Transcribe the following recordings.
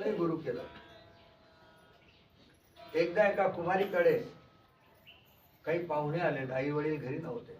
लय गुरु केला. एकदा एका कुमारीकडे काही पाहुणे आले आई वडील घरी नव्हते.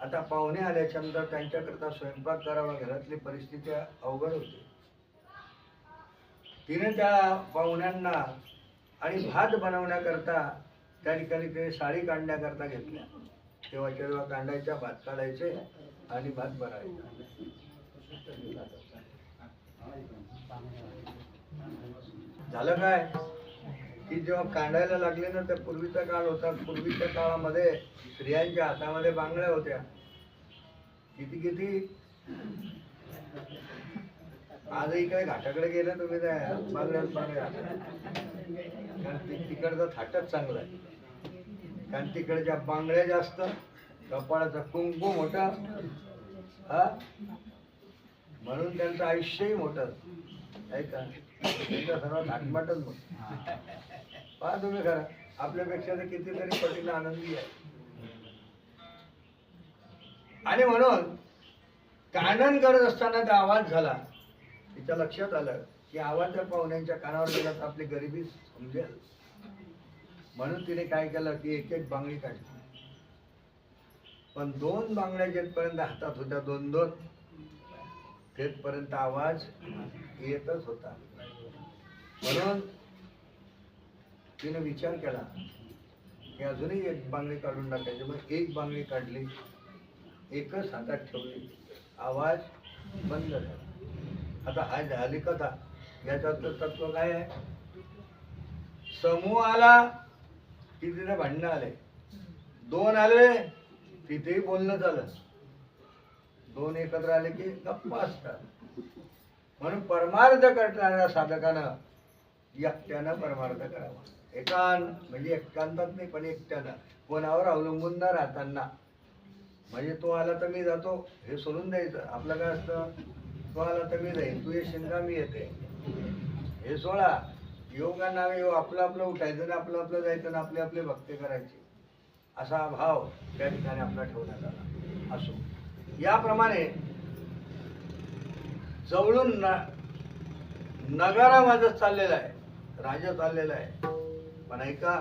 आता पाहुणे आल्याच्यानंतर त्यांच्याकरता स्वयंपाक करावा घरातली परिस्थिती अवघड होती. तिने त्या पाहुण्यांना आणि भात बनवण्याकरता त्या ठिकाणी ते साडी काढण्याकरता घेतल्या. तेव्हा तेव्हा कांडायच्या भात काढायचे आणि भात भरायचा. झालं काय? की जेव्हा कांडायला लागले ना तर पूर्वीचा काळ होता. पूर्वीच्या काळामध्ये स्त्रियांच्या हातामध्ये बांगड्या होत्या. किती किती? आजही काय घाटाकडे गेलं तुम्ही त्या बांगड्यात बांगड्या. कारण तिकडचा तिकडचं थाटच चांगलं आहे. कारण तिकडच्या बांगड्या जास्त कपाळाचा कुंकू मोठा. हा? म्हणून त्यांचं आयुष्यही मोठं. आहे का? थाटमाटच पहा तुम्ही खरं आपल्यापेक्षा तर कितीतरी पटीला आनंदी आहे. आणि म्हणून कानन करत असताना त्या आवाज झाला तिच्या लक्षात आलं की आवाज जर पाहुण्यांच्या कानावर गेला तर आपली गरिबी समजेल. म्हणून तिने काय केलं की एक एक बांगडी काढली. पण दोन बांगड्या जेथपर्यंत हातात होत्या दोन दोन तेथपर्यंत आवाज येतच होता. म्हणून तिने विचार केला की अजूनही एक बांगडी काढून टाकायची. मग एक बांगडी काढली एकच हातात ठेवली. आवाज बंद झाला. आता हा झाली कथा. याच्यातलं तत्व काय आहे? समूह आला की तिथे भांडणं आले. दोन आले तिथेही बोलणं झालं. दोन एकत्र आले की गप्पा असतात. म्हणून परमार्थ करणाऱ्या साधकानं एकट्यानं परमार्थ करावा. एकांत म्हणजे एकांतात नाही पण एकट्यानं. कोणावर अवलंबून न राहताना. म्हणजे तो आला तर मी जातो हे सोडून द्यायचं. आपलं काय असतं? तो आला तर मी जाईन. तू येशील का? मी येते. हे सोडा. योगा नावे येऊ आपलं आपलं उठायचं ना आपलं आपलं जायचं ना आपले आपले भक्ती करायची. असा भाव त्या ठिकाणी आपला ठेवण्यात आला. असो. याप्रमाणे जवळून न नगारा वाजत चाललेला आहे. राजा चाललेला आहे. पण ऐका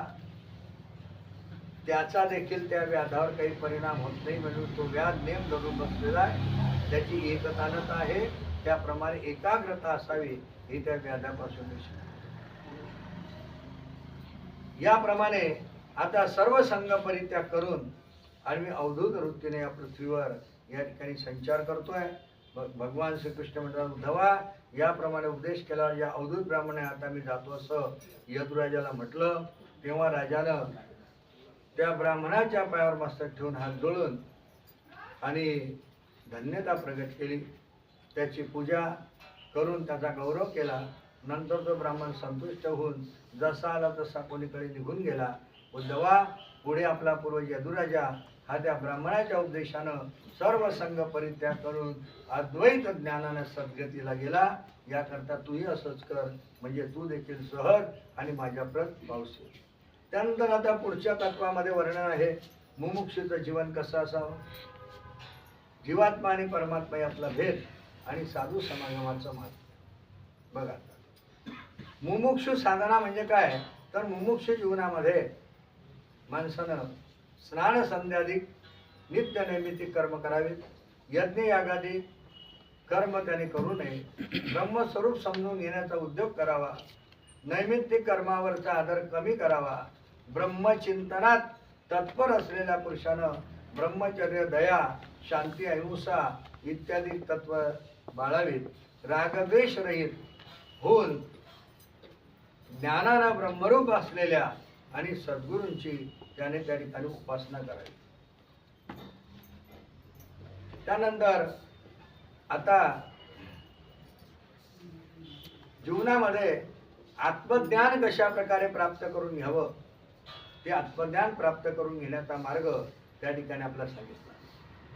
त्याचा देखील त्या व्याधावर काही परिणाम होत नाही म्हणून तो व्याध नेम धरून बसलेला आहे. त्याची एकतानता आहे. त्याप्रमाणे एकाग्रता असावी हे त्या व्याधापासून याप्रमाणे आता सर्व संघ परित्याग करून आणि मी अवधूत वृत्तीने या पृथ्वीवर या ठिकाणी संचार करतोय. भगवान श्रीकृष्ण म्हणतात उद्धवा याप्रमाणे उपदेश केला. या अवधूत ब्राह्मणे आता मी जातो असं यदुराजाला म्हटलं. तेव्हा राजानं त्या ब्राह्मणाच्या पायावर मस्तक ठेवून हात जोडून आणि धन्यता प्रगट केली. त्याची पूजा करून त्याचा गौरव केला. नंतर तो ब्राह्मण संतुष्ट होऊन जसा आला तसा कोणीकडे निघून गेला. उद्धवा पुढे आपला पूर्वज यदुराजा हा त्या ब्राह्मणाच्या उपदेशानं सर्व संघ परित्याग करून अद्वैत ज्ञानानं सद्गतीला गेला. याकरता तूही असंच कर म्हणजे तू देखील सहज आणि माझ्या प्रत पावशील. त्यानंतर आता पुढच्या तत्वामध्ये वर्णन आहे मुमुक्षुचं जीवन कसं असावं? जीवात्मा आणि परमात्मा यातला भेद आणि साधू समागमाचं महत्त्व बघा. मुमुक्षु साधना म्हणजे काय? तर मुमुक्षु जीवनामध्ये माणसानं स्नान संध्याधिक नित्य नैमित्तिक कर्म करावीत यज्ञ यागादी कर्म त्याने करू नये. ब्रह्मस्वरूप समजून घेण्याचा उद्योग करावा. नैमित्तिक कर्मावरचा आदर कमी करावा. ब्रह्मचिंतनात तत्पर असलेल्या पुरुषानं ब्रह्मचर्य दया शांती अहिंसा इत्यादी तत्व बाळावीत. रागद्वेष रहित होऊन ज्ञानानं ब्रह्मरूप असलेल्या आणि सद्गुरूंची त्याने त्या ठिकाणी उपासना करावी. त्यानंतर आता जीवनामध्ये आत्मज्ञान कशा प्रकारे प्राप्त करून घ्यावं ते आत्मज्ञान प्राप्त करून घेण्याचा मार्ग त्या ठिकाणी आपला सांगितला.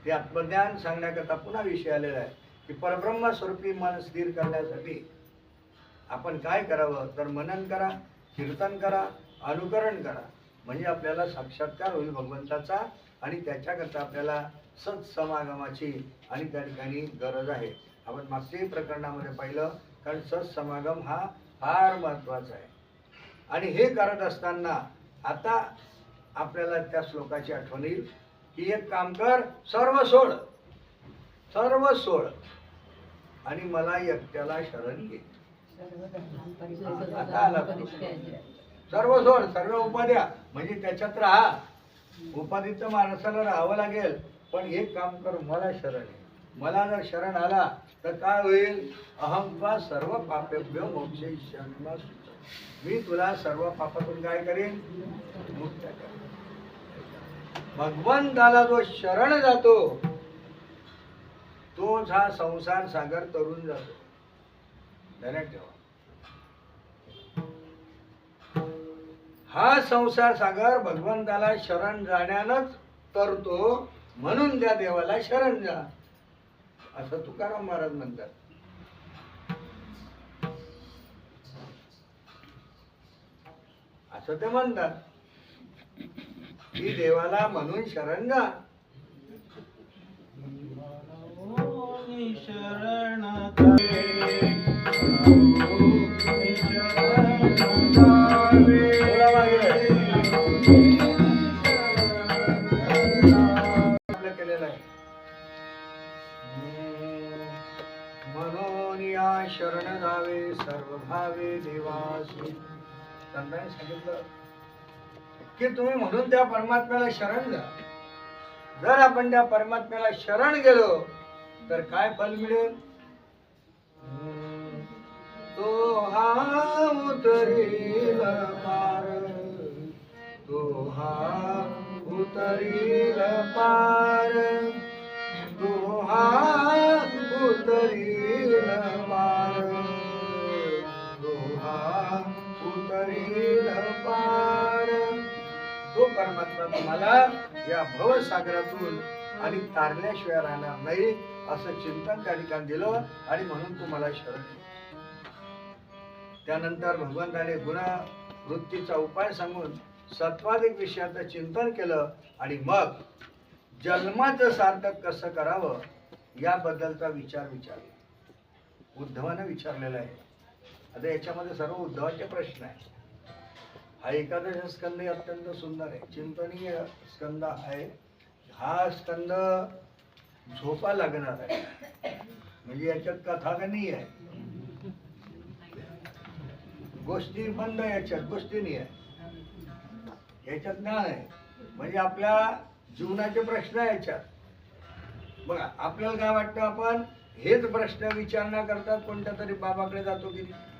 ते आत्मज्ञान सांगण्याकरता पुन्हा विषय आलेला आहे की परब्रह्म स्वरूपी मन स्थिर करण्यासाठी आपण काय करावं? तर मनन करा कीर्तन करा अनुकरण करा. म्हणजे आपल्याला साक्षात्कार होईल भगवंताचा आणि त्याच्याकरता आपल्याला सत्समागमाची आणि त्या ठिकाणी गरज आहे. आपण मागच्याही प्रकरणामध्ये पाहिलं कारण सत्समागम हा फार महत्त्वाचा आहे. आणि हे करत असताना आता आपल्याला त्या श्लोकाची आठवण येईल की एक काम कर सर्व सोड. सर्व सोड. आणि मला एकट्याला शरण घे. आता आला. सर्व सोड सर्व उपाध्या. म्हणजे त्याच्यात राहा. उपाधीचं माणसाला राहावं लागेल पण एक काम कर मला शरण आहे मला जर शरण आला तर काय होईल? अहंका सर्व पापेभ्य मोक्ष मी तुला सर्व पापातून काय करेन? मुक्त करेन. भगवंताला जो शरण जातो तोच हा संसार सागर तरुण जातो. धन्यवाद ठेवा. हा संसार सागर भगवंताला शरण जाण्यानंच तरतो म्हणून त्या देवाला शरण जा. असं तुकाराम महाराज म्हणतात. असं ते म्हणतात. की देवाला म्हणून शरण जा. शरण संतांनी सांगितलं? की तुम्ही म्हणून त्या परमात्म्याला शरण जा जर आपण त्या परमात्म्याला शरण गेलो तर काय फल मिळेल? तो हा उतरील पार. तो हा उतरील पार. तो हा उतरील उतरील पार तो परमात्मा तुम्हाला या भवसागरातून आणि तारल्याशिवाय राहणार नाही असं चिंतन त्या ठिकाणी दिलं आणि म्हणून तुम्हाला शरण त्यानंतर भगवंताने गुन्हा वृत्तीचा उपाय सांगून सत्वाधिक विषयाचं चिंतन केलं आणि मग जन्माचं सार्थक कसं करावं याबद्दलचा विचार विचारला. उद्धवानं विचारलेला आहे. आता याच्यामध्ये सर्व उद्धवाचे प्रश्न आहे हा एकादश स्कंद अत्यंत सुंदर आहे. चिंतनीय स्कंद आहे. हा स्कंद झोपा लागणार आहे. म्हणजे याच्यात कथा नाही आहे? गोष्टी बंद याच्यात गोष्टी नाही आहे. याच्यात ज्ञान आहे. म्हणजे आपल्या जीवनाचे प्रश्न आहे याच्यात. बघा आपल्याला काय वाटतं आपण? हेच प्रश्न विचारण्याकरता कोणत्या तरी बाबाकडे जातो की नाही?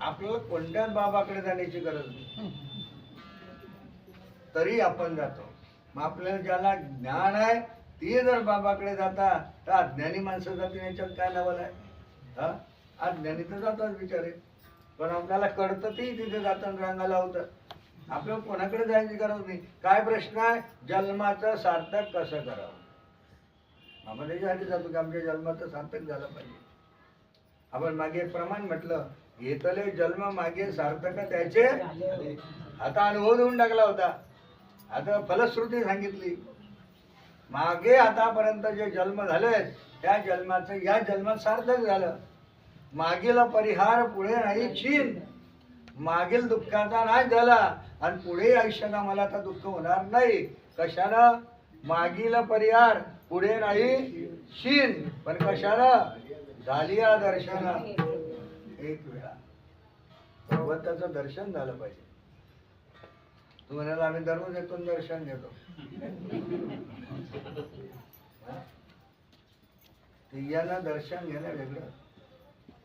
आपल्याला कोणत्याच बाबाकडे जाण्याची गरज नाही. तरी आपण जातो. मग आपल्याला ज्याला ज्ञान आहे ते जर बाबाकडे जाता तर अज्ञानी माणसं जातील याच्यात काय नवल आहे? हा? अज्ञानी तर जातात बिचारे. पण आपल्याला कळतं ते तिथे जाताना रांगाला होतं. आपल्याला कोणाकडे जायची गरज नाही. काय प्रश्न आहे? जन्माचं सार्थक कसं करावं? आम्हाला त्याच्यासाठी जातो की आमच्या जन्माचं सार्थक झालं पाहिजे. आपण मागे प्रमाण म्हटलं घेतले जन्म मागे सार्थक त्याचे आता अनुभव देऊन टाकला होता. आता फलश्रुती सांगितली मागे आतापर्यंत जे जन्म झाले त्या जन्माचं या जन्मात सार्थक झालं. मागील परिहार पुढे नाही छीन मागील दुःखाचा नाश झाला आणि पुढे आयुष्यात मला आता दुःख होणार नाही. कशाला? मागील परिहार पुढे नाही छीन पण कशाला? झाली या दर्शन एक वेळा. भगवंताचं दर्शन झालं पाहिजे. तू म्हणाला आम्ही दररोज येतो दर्शन घेतो. तियाला दर्शन घेणं वेगळं.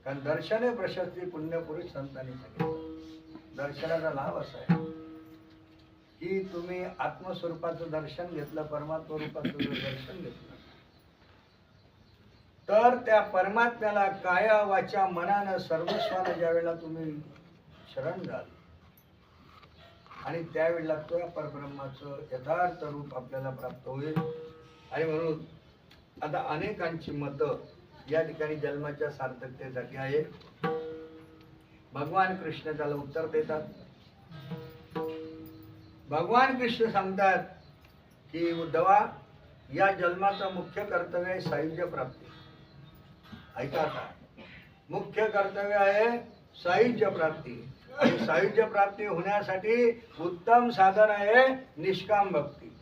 कारण दर्शन हे प्रशस्ती पुण्यपुरुष संतांनी सांगितलं. दर्शनाचा लाभ असा आहे. की तुम्ही आत्मस्वरूपाचं दर्शन घेतलं परमात्मा रूपाचं दर्शन घेतलं. तर त्या परमात्म्याला काया वाचा मनानं सर्वस्वानं ज्या वेळेला तुम्ही शरण जाल आणि त्यावेळेला त्या परब्रह्माचं यथार्थ रूप आपल्याला प्राप्त होईल. आणि म्हणून आता अनेकांची मतं या ठिकाणी जन्माच्या सार्थकतेसाठी आहे. भगवान कृष्ण त्याला उत्तर देतात. भगवान कृष्ण सांगतात की उद्धवा या जन्माचं मुख्य कर्तव्य आहे सायुज्य प्राप्ती. ऐका आता. मुख्य कर्तव्य आहे साहित्य प्राप्ती. साहित्य प्राप्ती होण्यासाठी उत्तम साधन आहे निष्काम भक्ती.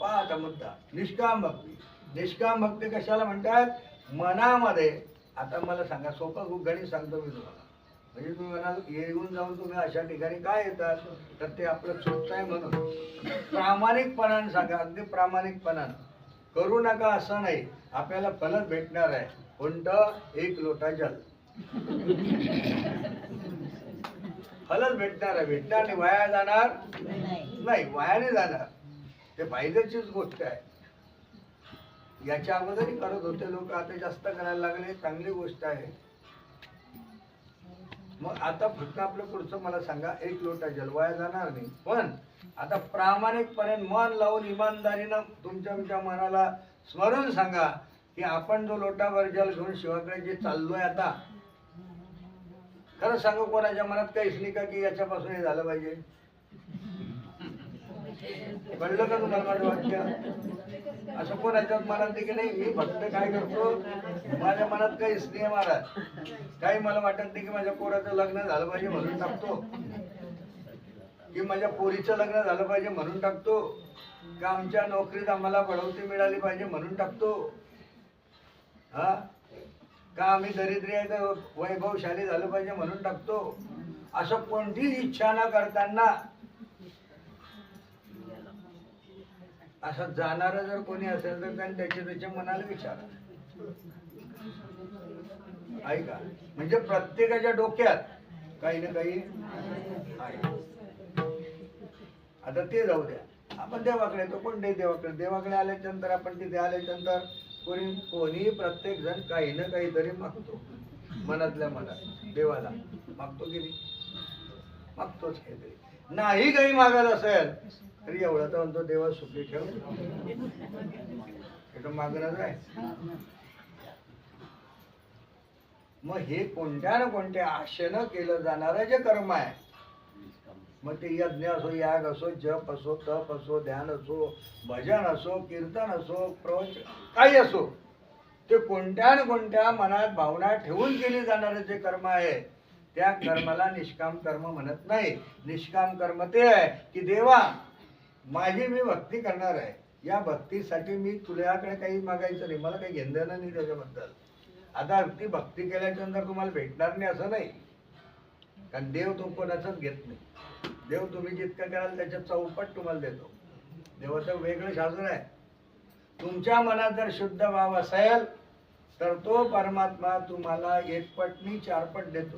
पहा आता मुद्दा. निष्काम भक्ती. निष्काम भक्ती कशाला म्हणतात? मनामध्ये. आता मला सांगा सोपं खूप गणित सांगतो मी तुम्हाला. म्हणजे तुम्ही म्हणाल येऊन जाऊन तुम्ही अशा ठिकाणी काय येतात? तर ते आपलं चुकत आहे म्हणून. प्रामाणिकपणाने सांगा अगदी प्रामाणिकपणानं. करू नका असं नाही. आपल्याला फलच भेटणार आहे. कोणतं एक लोटा जल. फलच भेटणार आहे. भेटणार नाही. वाया जाणार? नाही. वायाने जाणार. ते फायद्याचीच गोष्ट आहे. याच्या अगोदरही करत होते लोक. आता जास्त करायला लागले. चांगली गोष्ट आहे. मग आता फक्त आपलं पुढचं मला सांगा एक लोटा जलवाया जाणार नाही. पण आता प्रामाणिकपणे मन लावून इमानदारीनं तुमच्या तुमच्या मनाला स्मरून सांगा की आपण जो लोटावर जल घेऊन शिवाकडे जे चाललोय आता खरं सांगू कोणाच्या मनात काहीच नाही का की याच्यापासून हे झालं पाहिजे? कळलं का तुम्हाला माझं वाक्य? असं कोणाच्या मनात नाही की नाही मी फक्त काय करतो? माझ्या मनात काही स्नेह आहे महाराज काही मला वाटत नाही की माझ्या पोराचं लग्न झालं पाहिजे म्हणून टाकतो. की माझ्या पोरीचं लग्न झालं पाहिजे म्हणून टाकतो. का आमच्या नोकरीत आम्हाला बढवती मिळाली पाहिजे म्हणून टाकतो? हा? का आम्ही दरिद्री आहे तर वैभवशाली झालं पाहिजे म्हणून टाकतो? असं कोणतीच इच्छा न करताना असं जाणारं जर कोणी असेल तर त्यांनी त्याच्या त्याच्या मनाला विचारा. ऐका. म्हणजे प्रत्येकाच्या डोक्यात काही ना काही आहे. आता ते जाऊ द्या. आपण देवाकडे येतो कोण देवाकडे? देवाकडे आल्याच्यानंतर आपण तिथे आल्याच्यानंतर कोणी कोणी प्रत्येक जण काही ना काहीतरी मागतो. मनातल्या मनात. देवाला. मागतो की नाही? मागतोच काहीतरी. नाही काही मागत असेल तरी एवढं तर म्हणतो देवा सुखी ठेव. हे तर आहे. मग हे कोणत्या ना कोणत्या आशेनं केलं जाणारं जे कर्म आहे? मग ते यज्ञ असो याग असो जप असो तप असो ध्यान असो भजन असो कीर्तन असो प्रवच काही असो ते कोणत्या ना कोणत्या मनात भावना ठेवून केली जाणारे जे कर्म आहे त्या कर्माला निष्काम कर्म म्हणत नाही. निष्काम कर्म ते आहे की देवा माझी मी भक्ती करणार आहे. या भक्तीसाठी मी तुझ्याकडे काही मागायचं नाही. मला काही घेणं नाही त्याच्याबद्दल. आता ती भक्ती केल्याच्यानंतर तुम्हाला भेटणार नाही असं नाही. कारण देव तो कोणाचाच घेत नाही. देव तुम्ही जितकं कराल त्याच्या चौपट तुम्हाला देतो. देवाचं वेगळं शास्त्र आहे. तुमच्या मनात जर शुद्ध भाव असेल तर तो परमात्मा तुम्हाला एकपटनी चारपट देतो.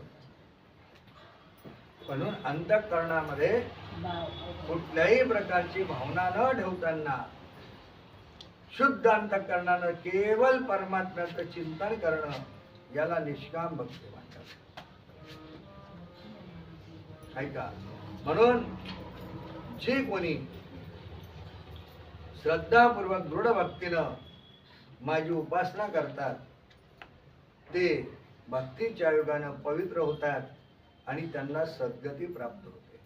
म्हणून अंतःकरणामध्ये कुठल्याही प्रकारची भावना न ठेवताना शुद्ध अंतःकरणानं केवळ परमात्म्याचं चिंतन करणं याला निष्काम भक्ती म्हणतात ऐका म्हणून जे कोणी श्रद्धापूर्वक दृढ भक्तीनं माझी उपासना करतात ते भक्तीच्या योगानं पवित्र होतात. आणि त्यांना सद्गती प्राप्त होते.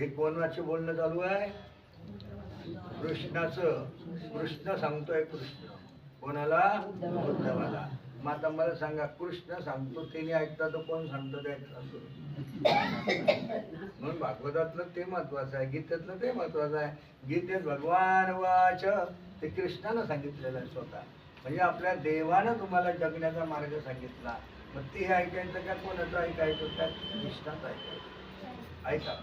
हे कोणाचे बोलणं चालू आहे? कृष्णाचं. कृष्ण सांगतोय कृष्ण. कोणाला? उद्धवाला माता मला सांगा कृष्ण सांगतो तिने ऐकता तर कोण सांगतो ते? म्हणून भागवतातलं ते महत्वाचं आहे गीतेतलं ते महत्वाचं आहे. गीतेत भगवान वाच. ते कृष्णानं सांगितलेलं आहे स्वतः. म्हणजे आपल्या देवानं तुम्हाला जगण्याचा मार्ग सांगितला. मग ते ऐकायचं का? कोणाचं ऐकायचं? त्या निष्ठाच ऐकायचं. ऐका.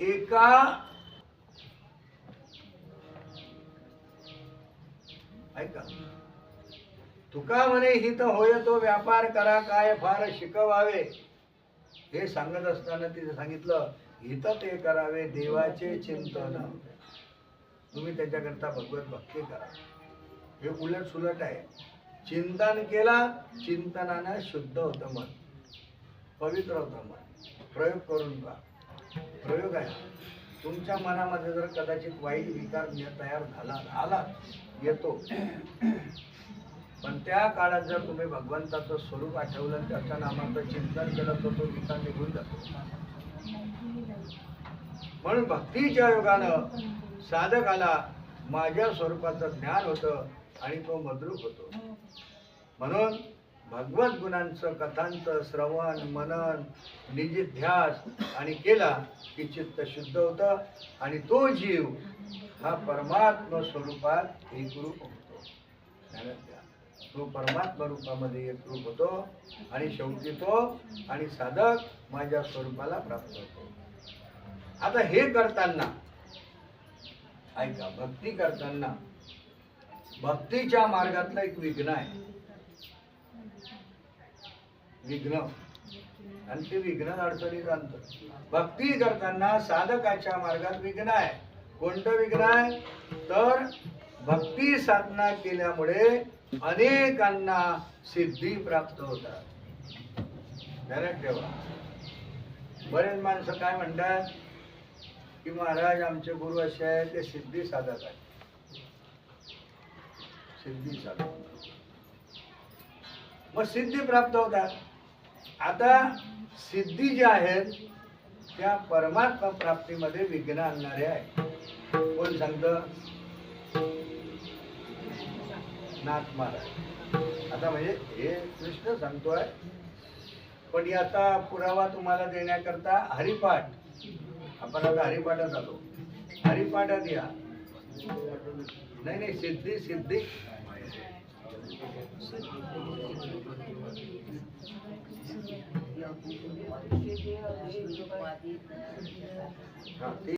एका ऐका. तुका म्हणे हित होय तो व्यापार करा काय फार शिकवावे. हे सांगत असताना तिथे सांगितलं हित ते करावे देवाचे चिंतन. तुम्ही त्याच्याकरता भगवत भक्ती करा. हे उलट सुलट आहे. चिंतन केला चिंतनानं शुद्ध होतं मन. पवित्र होतं मन. प्रयोग करून पहा. प्रयोग आहे. तुमच्या मनामध्ये जर कदाचित वाईट विकार तयार झाला आला येतो. पण त्या काळात जर तुम्ही भगवंताचं स्वरूप आठवलं त्याच्या नामाचं चिंतन केलं तर तो विकार निघून जातो. म्हणून भक्तीच्या योगानं साधकाला माझ्या स्वरूपाचं ज्ञान होतं. आणि तो मद्रूप होतो. म्हणून भगवत गुणांचं कथांचं श्रवण मनन निजिध्यास आणि केला की चित्त शुद्ध होतं आणि तो जीव हा परमात्म स्वरूपात एकरूप होतो. तो परमात्मा रूपामध्ये एकरूप होतो आणि शेवटी तो आणि साधक माझ्या स्वरूपाला प्राप्त होतो. आता हे करताना ऐका भक्ती करताना भक्तीच्या मार्गातलं एक विघ्न आहे. विघ्न. आणि ते विघ्न अडचणीत आणतं. भक्ती करताना साधकाच्या मार्गात विघ्न आहे. कोणतं विघ्न आहे? तर भक्ती साधना केल्यामुळे अनेकांना सिद्धी प्राप्त होतात. ध्यानात ठेवा. बरेच माणसं काय म्हणतात की महाराज आमचे गुरु असे आहेत ते सिद्धी साधक आहेत. सिद्धी चालू मग सिद्धी प्राप्त होतात. आता सिद्धी ज्या आहेत त्या परमात्मा प्राप्तीमध्ये विघ्न आणणारे आहे कोण सांगत? नाथ महाराज. आता म्हणजे हे कृष्ण सांगतोय पण याचा पुरावा तुम्हाला देण्याकरता हरिपाठ. आपण आता हरिपाठात आलो. हरिपाठात या. नाही नाही सिद्धी सिद्धी. हा, ते